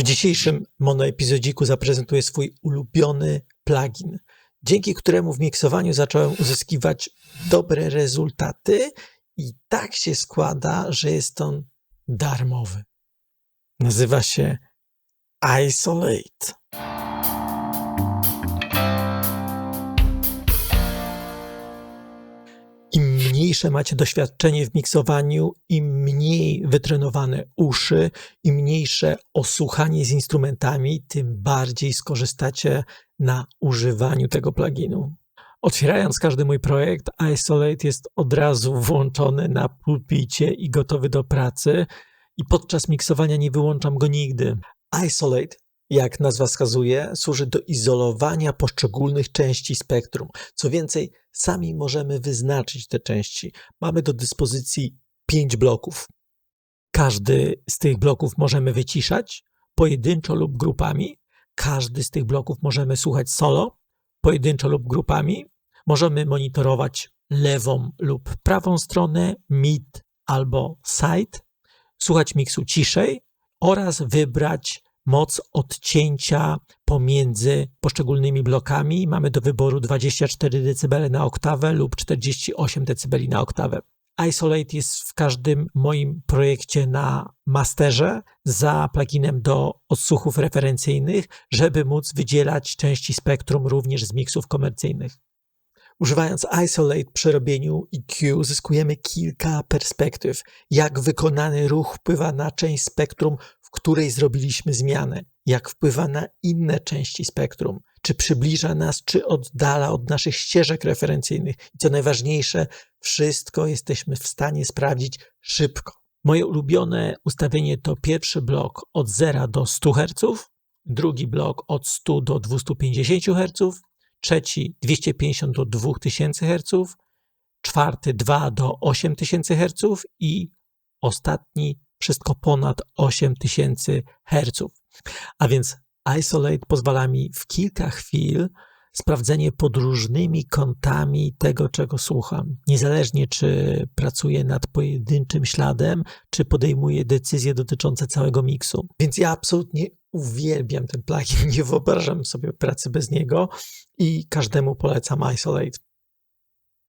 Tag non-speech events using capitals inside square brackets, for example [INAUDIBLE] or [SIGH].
W dzisiejszym monoepizodziku zaprezentuję swój ulubiony plugin, dzięki któremu w miksowaniu zacząłem uzyskiwać dobre rezultaty i tak się składa, że jest on darmowy. Nazywa się Isolate. Mniejsze macie doświadczenie w miksowaniu, im mniej wytrenowane uszy, im mniejsze osłuchanie z instrumentami, tym bardziej skorzystacie na używaniu tego pluginu. Otwierając każdy mój projekt, Isolate jest od razu włączony na pulpicie i gotowy do pracy i podczas miksowania nie wyłączam go nigdy. Isolate jak nazwa wskazuje, służy do izolowania poszczególnych części spektrum. Co więcej, sami możemy wyznaczyć te części. Mamy do dyspozycji pięć bloków. Każdy z tych bloków możemy wyciszać pojedynczo lub grupami. Każdy z tych bloków możemy słuchać solo, pojedynczo lub grupami. Możemy monitorować lewą lub prawą stronę, mid albo side, słuchać miksu ciszej oraz wybrać moc odcięcia pomiędzy poszczególnymi blokami. Mamy do wyboru 24 dB na oktawę lub 48 dB na oktawę. Isolate jest w każdym moim projekcie na masterze za pluginem do odsłuchów referencyjnych, żeby móc wydzielać części spektrum również z miksów komercyjnych. Używając Isolate przy robieniu EQ zyskujemy kilka perspektyw, jak wykonany ruch wpływa na część spektrum, której zrobiliśmy zmianę, jak wpływa na inne części spektrum, czy przybliża nas, czy oddala od naszych ścieżek referencyjnych. I co najważniejsze, wszystko jesteśmy w stanie sprawdzić szybko. Moje ulubione ustawienie to pierwszy blok od 0 do 100 Hz, drugi blok od 100 do 250 Hz, trzeci 250 do 2000 Hz, czwarty 2 do 8000 Hz i ostatni wszystko ponad 8000 Hz. A więc Isolate pozwala mi w kilka chwil sprawdzenie pod różnymi kątami tego, czego słucham. Niezależnie, czy pracuję nad pojedynczym śladem, czy podejmuję decyzje dotyczące całego miksu. Więc ja absolutnie uwielbiam ten plugin, [LAUGHS] nie wyobrażam sobie pracy bez niego i każdemu polecam Isolate.